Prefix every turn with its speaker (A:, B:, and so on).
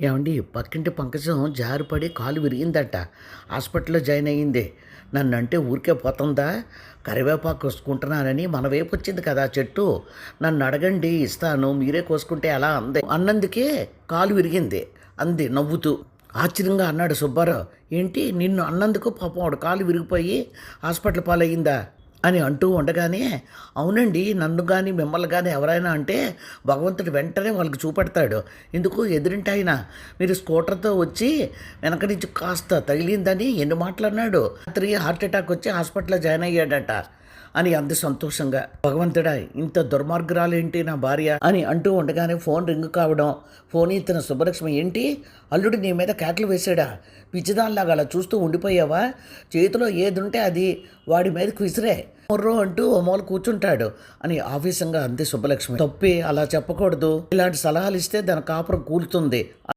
A: ఏమండి పక్కింటి పంకజం జారిపడి కాలు విరిగిందట. హాస్పిటల్లో జాయిన్ అయ్యింది. నన్ను అంటే ఊరికే పోతుందా? కరివేపాకు కోసుకుంటున్నానని మన వైపు వచ్చింది కదా చెట్టు. నన్ను అడగండి ఇస్తాను మీరే కోసుకుంటే ఎలా అంది. అన్నందుకే కాలు విరిగింది అంది నవ్వుతూ. ఆశ్చర్యంగా అన్నాడు సుబ్బారావు. ఏంటి నిన్ను అన్నందుకు పాపం వాడు కాలు విరిగిపోయి హాస్పిటల్ పాలయ్యిందా? అని అంటూ ఉండగానే అవునండి నన్ను కానీ మిమ్మల్ని కానీ ఎవరైనా అంటే భగవంతుడు వెంటనే వాళ్ళకి చూపెడతాడు. ఎందుకు? ఎదురింటి ఆయన. మీరు స్కూటర్తో వచ్చి వెనక నుంచి కాస్త తగిలిందని ఎన్ని మాట్లాడినాడు? రాత్రి హార్ట్ అటాక్ వచ్చి హాస్పిటల్లో జాయిన్ అయ్యాడట. అని అంత సంతోషంగా. భగవంతుడా ఇంత దుర్మార్గురాలేంటి నా భార్య? అని అంటూ ఉండగానే ఫోన్ రింగ్ కావడం ఫోన్ ఇచ్చిన సుబ్బలక్ష్మి ఏంటి? అల్లుడు నీ మీద కేకలు వేశాడా? పిచ్చిదానిలాగా అలా చూస్తూ ఉండిపోయావా? చేతిలో ఏది ఉంటే అది వాడి మీదకి విసిరే. మొర్రో అంటూ ఓ మూల కూర్చుంటాడు అని ఆవేశంగా అంది సుబ్బలక్ష్మి. తప్పి అలా చెప్పకూడదు. ఇలాంటి సలహాలు ఇస్తే దాని కాపురం కూలుతుంది.